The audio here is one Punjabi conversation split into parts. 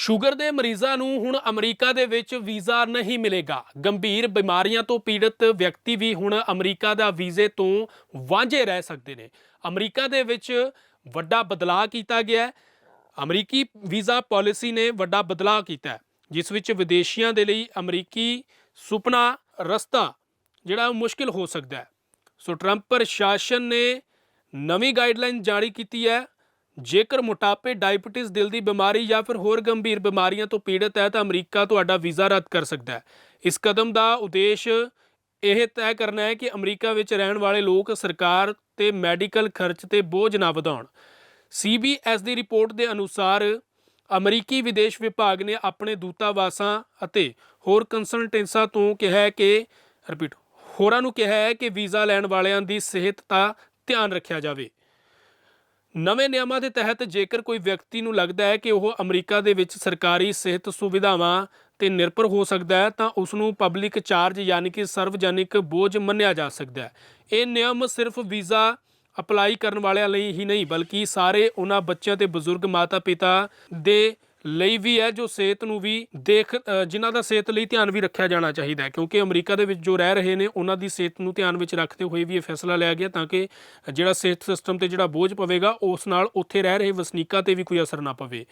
ਸ਼ੂਗਰ ਦੇ ਮਰੀਜ਼ਾਂ ਨੂੰ ਹੁਣ ਅਮਰੀਕਾ ਦੇ ਵਿੱਚ ਵੀਜ਼ਾ ਨਹੀਂ ਮਿਲੇਗਾ। ਗੰਭੀਰ ਬਿਮਾਰੀਆਂ ਤੋਂ ਪੀੜਤ ਵਿਅਕਤੀ ਵੀ ਹੁਣ ਅਮਰੀਕਾ ਦਾ ਵੀਜ਼ੇ ਤੋਂ ਵਾਂਝੇ ਰਹਿ ਸਕਦੇ ਨੇ। ਅਮਰੀਕਾ ਦੇ ਵਿੱਚ ਵੱਡਾ ਬਦਲਾਅ ਕੀਤਾ ਗਿਆ ਹੈ। ਅਮਰੀਕੀ ਵੀਜ਼ਾ ਪਾਲਿਸੀ ਨੇ ਵੱਡਾ ਬਦਲਾਅ ਕੀਤਾ ਜਿਸ ਵਿੱਚ ਵਿਦੇਸ਼ੀਆਂ ਦੇ ਲਈ ਅਮਰੀਕੀ ਸੁਪਨਾ ਰਸਤਾ ਜਿਹੜਾ ਉਹ ਮੁਸ਼ਕਿਲ ਹੋ ਸਕਦਾ ਹੈ। ਸੋ ਟਰੰਪ ਪ੍ਰਸ਼ਾਸਨ ਨੇ ਨਵੀਂ ਗਾਈਡਲਾਈਨ ਜਾਰੀ ਕੀਤੀ ਹੈ। ਜੇਕਰ ਮੋਟਾਪੇ ਡਾਇਬੀਟਿਸ ਦਿਲ ਦੀ ਬਿਮਾਰੀ ਜਾਂ ਫਿਰ ਹੋਰ ਗੰਭੀਰ ਬਿਮਾਰੀਆਂ ਤੋਂ ਪੀੜਤ ਹੈ ਤਾਂ ਅਮਰੀਕਾ ਤੁਹਾਡਾ ਵੀਜ਼ਾ ਰੱਦ ਕਰ ਸਕਦਾ ਹੈ। ਇਸ ਕਦਮ ਦਾ ਉਦੇਸ਼ ਇਹ ਤੈਅ ਕਰਨਾ ਹੈ ਕਿ ਅਮਰੀਕਾ ਵਿੱਚ ਰਹਿਣ ਵਾਲੇ ਲੋਕ ਸਰਕਾਰ ਤੇ ਮੈਡੀਕਲ ਖਰਚ ਤੇ ਬੋਝ ਨਾ ਵਧਾਉਣ। ਸੀਬੀਐਸ ਦੀ ਰਿਪੋਰਟ ਦੇ ਅਨੁਸਾਰ ਅਮਰੀਕੀ ਵਿਦੇਸ਼ ਵਿਭਾਗ ਨੇ ਆਪਣੇ ਦੂਤਾਵਾਸਾਂ ਅਤੇ ਹੋਰ ਕੰਸਲਟੈਂਸਾਂ ਤੋਂ ਕਿਹਾ ਹੈ ਕਿ ਰਿਪੀਟ ਹੋਰਾਂ ਨੂੰ ਕਿਹਾ ਹੈ ਕਿ ਵੀਜ਼ਾ ਲੈਣ ਵਾਲਿਆਂ ਦੀ ਸਿਹਤ ਦਾ ਧਿਆਨ ਰੱਖਿਆ ਜਾਵੇ। ਨਵੇਂ ਨਿਯਮਾਂ ਦੇ ਤਹਿਤ ਜੇਕਰ ਕੋਈ ਵਿਅਕਤੀ ਨੂੰ ਲੱਗਦਾ ਹੈ ਕਿ ਉਹ ਅਮਰੀਕਾ ਦੇ ਵਿੱਚ ਸਰਕਾਰੀ ਸਿਹਤ ਸੁਵਿਧਾਵਾਂ ਤੇ ਨਿਰਭਰ ਹੋ ਸਕਦਾ ਹੈ, ਤਾਂ ਉਸ ਨੂੰ ਪਬਲਿਕ ਚਾਰਜ ਯਾਨੀ ਕਿ ਸਰਵਜਨਿਕ ਬੋਝ ਮੰਨਿਆ ਜਾ ਸਕਦਾ ਹੈ। ਇਹ ਨਿਯਮ ਸਿਰਫ ਵੀਜ਼ਾ ਅਪਲਾਈ ਕਰਨ ਵਾਲਿਆਂ ਲਈ ਹੀ ਨਹੀਂ, ਬਲਕਿ ਸਾਰੇ ਉਹਨਾਂ ਬੱਚਿਆਂ ਤੇ ਬਜ਼ੁਰਗ ਮਾਤਾ-ਪਿਤਾ ਦੇ ਲਈ ਵੀ ਹੈ, ਜੋ ਸਿਹਤ ਨੂੰ ਵੀ ਦੇਖ ਜਿਨ੍ਹਾਂ ਦਾ ਸਿਹਤ ਲਈ ਧਿਆਨ ਵੀ ਰੱਖਿਆ ਜਾਣਾ ਚਾਹੀਦਾ ਹੈ। ਕਿਉਂਕਿ ਅਮਰੀਕਾ ਦੇ ਵਿੱਚ ਜੋ ਰਹਿ ਰਹੇ ਨੇ, ਉਹਨਾਂ ਦੀ ਸਿਹਤ ਨੂੰ ਧਿਆਨ ਵਿੱਚ ਰੱਖਦੇ ਹੋਏ ਵੀ ਇਹ ਫੈਸਲਾ ਲਿਆ ਗਿਆ ਤਾਂ ਕਿ ਜਿਹੜਾ ਸਿਹਤ ਸਿਸਟਮ ਤੇ ਜਿਹੜਾ ਬੋਝ ਪਵੇਗਾ, ਉਸ ਨਾਲ ਉੱਥੇ ਰਹਿ ਰਹੇ ਵਸਨੀਕਾਂ ਤੇ ਵੀ ਕੋਈ ਅਸਰ ਨਾ ਪਵੇ।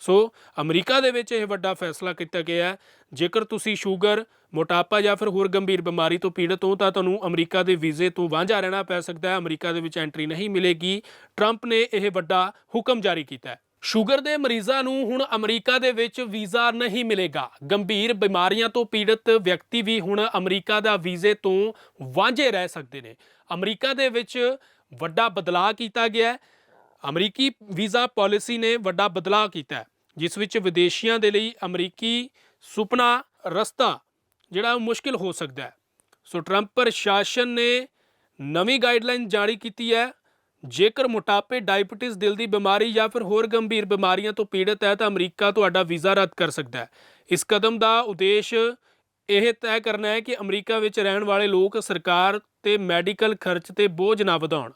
ਸੋ ਅਮਰੀਕਾ ਦੇ ਵਿੱਚ ਇਹ ਵੱਡਾ ਫੈਸਲਾ ਕੀਤਾ ਗਿਆ ਹੈ। ਜੇਕਰ ਤੁਸੀਂ ਸ਼ੂਗਰ, ਮੋਟਾਪਾ ਜਾਂ ਫਿਰ ਹੋਰ ਗੰਭੀਰ ਬਿਮਾਰੀ ਤੋਂ ਪੀੜਤ ਹੋ, ਤਾਂ ਤੁਹਾਨੂੰ ਅਮਰੀਕਾ ਦੇ ਵੀਜ਼ੇ ਤੋਂ ਵਾਂਝਾ ਰਹਿਣਾ ਪੈ ਸਕਦਾ ਹੈ। ਅਮਰੀਕਾ ਦੇ ਵਿੱਚ ਐਂਟਰੀ ਨਹੀਂ ਮਿਲੇਗੀ। ਟਰੰਪ ਨੇ ਇਹ ਵੱਡਾ ਹੁਕਮ ਜਾਰੀ ਕੀਤਾ ਹੈ। ਸ਼ੂਗਰ ਦੇ ਮਰੀਜ਼ਾਂ ਨੂੰ ਹੁਣ ਅਮਰੀਕਾ ਦੇ ਵਿੱਚ ਵੀਜ਼ਾ ਨਹੀਂ ਮਿਲੇਗਾ। ਗੰਭੀਰ ਬਿਮਾਰੀਆਂ ਤੋਂ ਪੀੜਤ ਵਿਅਕਤੀ ਵੀ ਹੁਣ ਅਮਰੀਕਾ ਦਾ ਵੀਜ਼ੇ ਤੋਂ ਵਾਂਝੇ ਰਹਿ ਸਕਦੇ ਨੇ। ਅਮਰੀਕਾ ਦੇ ਵਿੱਚ ਵੱਡਾ ਬਦਲਾਅ ਕੀਤਾ ਗਿਆ ਹੈ। ਅਮਰੀਕੀ ਵੀਜ਼ਾ ਪਾਲਿਸੀ ਨੇ ਵੱਡਾ ਬਦਲਾਅ ਕੀਤਾ ਹੈ, ਜਿਸ ਵਿੱਚ ਵਿਦੇਸ਼ੀਆਂ ਦੇ ਲਈ ਅਮਰੀਕੀ ਸੁਪਨਾ ਰਸਤਾ ਜਿਹੜਾ ਉਹ ਮੁਸ਼ਕਿਲ ਹੋ ਸਕਦਾ ਹੈ। ਸੋ ਟਰੰਪ ਪ੍ਰਸ਼ਾਸਨ ਨੇ ਨਵੀਂ ਗਾਈਡਲਾਈਨ ਜਾਰੀ ਕੀਤੀ ਹੈ। ਜੇਕਰ ਮੋਟਾਪੇ ਡਾਇਬੀਟਿਸ ਦਿਲ ਦੀ ਬਿਮਾਰੀ ਜਾਂ ਫਿਰ ਹੋਰ ਗੰਭੀਰ ਬਿਮਾਰੀਆਂ ਤੋਂ ਪੀੜਤ ਹੈ ਤਾਂ ਅਮਰੀਕਾ ਤੁਹਾਡਾ ਵੀਜ਼ਾ ਰੱਦ ਕਰ ਸਕਦਾ ਹੈ। ਇਸ ਕਦਮ ਦਾ ਉਦੇਸ਼ ਇਹ ਤੈਅ ਕਰਨਾ ਹੈ ਕਿ ਅਮਰੀਕਾ ਵਿੱਚ ਰਹਿਣ ਵਾਲੇ ਲੋਕ ਸਰਕਾਰ ਤੇ ਮੈਡੀਕਲ ਖਰਚ ਤੇ ਬੋਝ ਨਾ ਵਧਾਉਣ।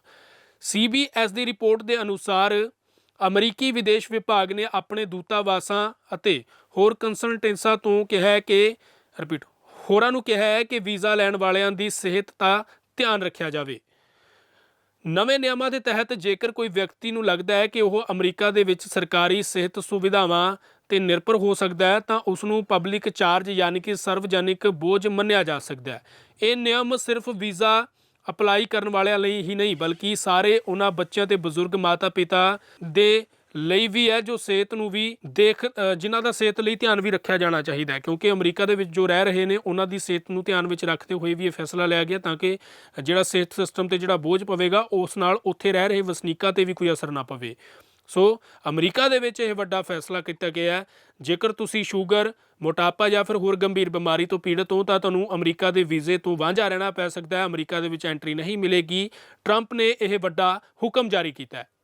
ਸੀਬੀਐਸ ਦੀ ਰਿਪੋਰਟ ਦੇ ਅਨੁਸਾਰ ਅਮਰੀਕੀ ਵਿਦੇਸ਼ ਵਿਭਾਗ ਨੇ ਆਪਣੇ ਦੂਤਾਵਾਸਾਂ ਅਤੇ ਹੋਰ ਕੰਸਲਟੈਂਸਾਂ ਤੋਂ ਕਿਹਾ ਹੈ ਕਿ ਰਿਪੀਟ ਹੋਰਾਂ ਨੂੰ ਕਿਹਾ ਹੈ ਕਿ ਵੀਜ਼ਾ ਲੈਣ ਵਾਲਿਆਂ ਦੀ ਸਿਹਤ ਦਾ ਧਿਆਨ ਰੱਖਿਆ ਜਾਵੇ। ਨਵੇਂ ਨਿਯਮਾਂ ਦੇ ਤਹਿਤ ਜੇਕਰ ਕੋਈ ਵਿਅਕਤੀ ਨੂੰ ਲੱਗਦਾ ਹੈ ਕਿ ਉਹ ਅਮਰੀਕਾ ਦੇ ਵਿੱਚ ਸਰਕਾਰੀ ਸਿਹਤ ਸੁਵਿਧਾਵਾਂ ਤੇ ਨਿਰਭਰ ਹੋ ਸਕਦਾ ਹੈ, ਤਾਂ ਉਸ ਨੂੰ ਪਬਲਿਕ ਚਾਰਜ ਯਾਨੀ ਕਿ ਸਰਵਜਨਿਕ ਬੋਝ ਮੰਨਿਆ ਜਾ ਸਕਦਾ ਹੈ। ਇਹ ਨਿਯਮ ਸਿਰਫ ਵੀਜ਼ਾ ਅਪਲਾਈ ਕਰਨ ਵਾਲਿਆਂ ਲਈ ਹੀ ਨਹੀਂ, ਬਲਕਿ ਸਾਰੇ ਉਹਨਾਂ ਬੱਚਿਆਂ ਤੇ ਬਜ਼ੁਰਗ ਮਾਤਾ-ਪਿਤਾ ਦੇ ਲਈ ਵੀ ਹੈ, ਜੋ ਸਿਹਤ ਨੂੰ ਵੀ ਦੇਖ ਜਿਨ੍ਹਾਂ ਦਾ ਸਿਹਤ ਲਈ ਧਿਆਨ ਵੀ ਰੱਖਿਆ ਜਾਣਾ ਚਾਹੀਦਾ ਹੈ। ਕਿਉਂਕਿ ਅਮਰੀਕਾ ਦੇ ਵਿੱਚ ਜੋ ਰਹਿ ਰਹੇ ਨੇ, ਉਹਨਾਂ ਦੀ ਸਿਹਤ ਨੂੰ ਧਿਆਨ ਵਿੱਚ ਰੱਖਦੇ ਹੋਏ ਵੀ ਇਹ ਫੈਸਲਾ ਲਿਆ ਗਿਆ ਤਾਂ ਕਿ ਜਿਹੜਾ ਸਿਹਤ ਸਿਸਟਮ ਤੇ ਜਿਹੜਾ ਬੋਝ ਪਵੇਗਾ, ਉਸ ਨਾਲ ਉੱਥੇ ਰਹਿ ਰਹੇ ਵਸਨੀਕਾਂ ਤੇ ਵੀ ਕੋਈ ਅਸਰ ਨਾ ਪਵੇ। ਸੋ ਅਮਰੀਕਾ ਦੇ ਵਿੱਚ ਇਹ ਵੱਡਾ ਫੈਸਲਾ ਕੀਤਾ ਗਿਆ ਹੈ। ਜੇਕਰ ਤੁਸੀਂ ਸ਼ੂਗਰ, ਮੋਟਾਪਾ ਜਾਂ ਫਿਰ ਹੋਰ ਗੰਭੀਰ ਬਿਮਾਰੀ ਤੋਂ ਪੀੜਤ ਹੋ, ਤਾਂ ਤੁਹਾਨੂੰ ਅਮਰੀਕਾ ਦੇ ਵੀਜ਼ੇ ਤੋਂ ਵਾਂਝਾ ਰਹਿਣਾ ਪੈ ਸਕਦਾ ਹੈ। ਅਮਰੀਕਾ ਦੇ ਵਿੱਚ ਐਂਟਰੀ ਨਹੀਂ ਮਿਲੇਗੀ। ਟਰੰਪ ਨੇ ਇਹ ਵੱਡਾ ਹੁਕਮ ਜਾਰੀ ਕੀਤਾ ਹੈ।